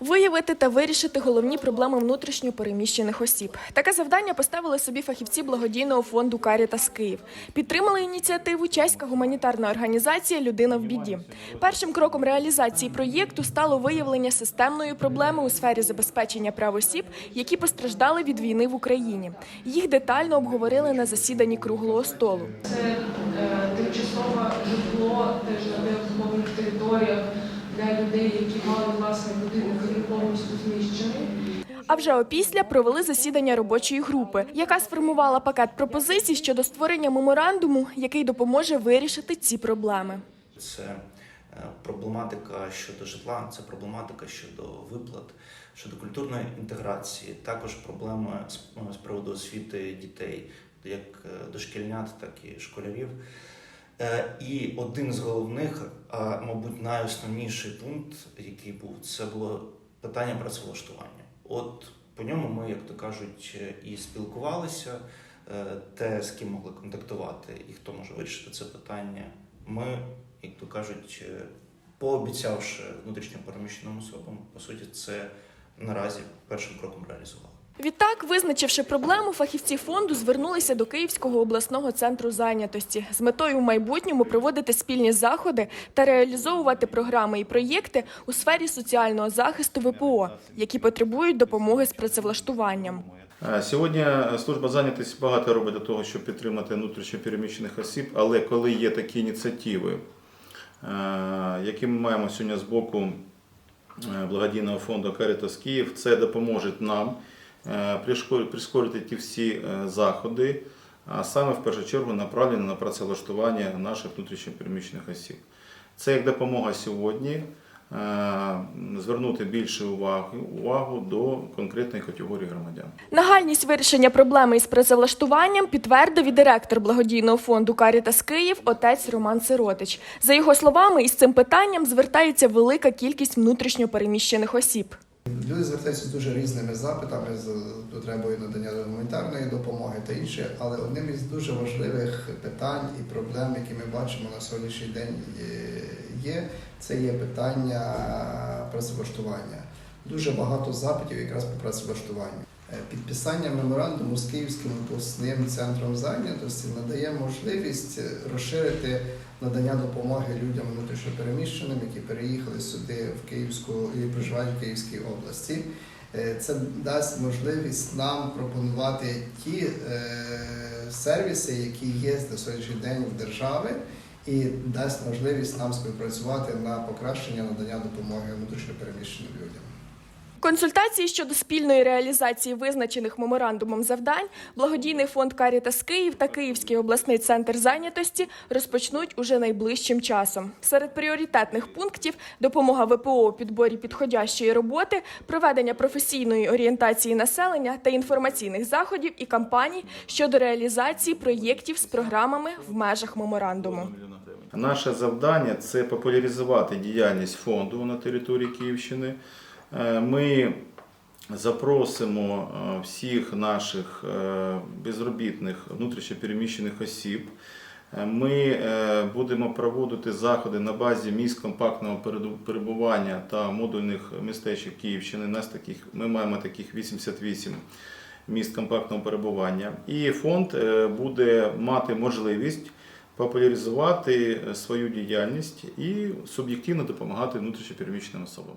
Виявити та вирішити головні проблеми внутрішньо переміщених осіб. Таке завдання поставили собі фахівці благодійного фонду Карітас Київ. Підтримали ініціативу чеська гуманітарна організація Людина в біді. Першим кроком реалізації проєкту стало виявлення системної проблеми у сфері забезпечення прав осіб, які постраждали від війни в Україні. Їх детально обговорили на засіданні круглого столу. Це е, тимчасове житло теж на деокупованих територіях для людей, які мали власний будинок, повністю знищений. А вже опісля провели засідання робочої групи, яка сформувала пакет пропозицій щодо створення меморандуму, який допоможе вирішити ці проблеми. Це е, проблематика щодо житла, це проблематика щодо виплат, щодо культурної інтеграції, також проблеми з, з приводу освіти дітей, як е, дошкільнят, так і школярів. Е, І один з головних, а мабуть, найосновніший пункт, який був, це було питання працевлаштування. От по ньому ми, як то кажуть, і спілкувалися, е, те, з ким могли контактувати, і хто може вирішити це питання. Ми, як то кажуть, е, пообіцявши внутрішньо переміщеним особам, по суті, це наразі першим кроком реалізували. Відтак, визначивши проблему, фахівці фонду звернулися до Київського обласного центру зайнятості з метою в майбутньому проводити спільні заходи та реалізовувати програми і проєкти у сфері соціального захисту ВПО, які потребують допомоги з працевлаштуванням. Е, Сьогодні служба зайнятості багато робить для того, щоб підтримати внутрішньопереміщених осіб, але коли є такі ініціативи, е, які ми маємо сьогодні з боку е, благодійного фонду Caritas Київ, це допоможе нам прискорити ті всі е, заходи, а саме в першу чергу направлені на працевлаштування наших внутрішньопереміщених осіб. Це як допомога сьогодні е, звернути більше уваги, увагу до конкретної категорії громадян. Нагальність вирішення проблеми із працевлаштуванням підтвердив і директор благодійного фонду Карітас Київ отець Роман Сиротич. За його словами, із цим питанням звертається велика кількість внутрішньо переміщених осіб. Люди звертаються з дуже різними запитами з потребою надання гуманітарної допомоги та інше, але одним із дуже важливих питань і проблем, які ми бачимо на сьогоднішній день, є- є це є питання працевлаштування. Дуже багато запитів якраз по працевлаштуванню. Е, Підписання меморандуму з Київським обласним центром зайнятості надає можливість е, розширити надання допомоги людям внутрішньопереміщеним, які переїхали сюди в Київську і проживають в Київській області. Е, Це дасть можливість нам пропонувати ті сервіси, які є на сьогоднішній день в державі, і дасть можливість нам співпрацювати на покращення надання допомоги внутрішньопереміщеним людям. Консультації щодо спільної реалізації визначених меморандумом завдань благодійний фонд Карітас Київ та Київський обласний центр зайнятості розпочнуть уже найближчим часом. Серед пріоритетних пунктів допомога ВПО у підборі підходящої роботи, проведення професійної орієнтації населення та інформаційних заходів і кампаній щодо реалізації проєктів з програмами в межах меморандуму. Наше завдання це популяризувати діяльність фонду на території Київщини. Е, Ми запросимо е, всіх наших е, безробітних внутрішньопереміщених осіб. Ми будемо проводити заходи на базі місць компактного перебування та модульних містечок Київщини. Нас таких, ми маємо таких 88 міст компактного перебування. І фонд буде мати можливість популяризувати свою діяльність і суб'єктивно допомагати внутрішньопереміщеним особам.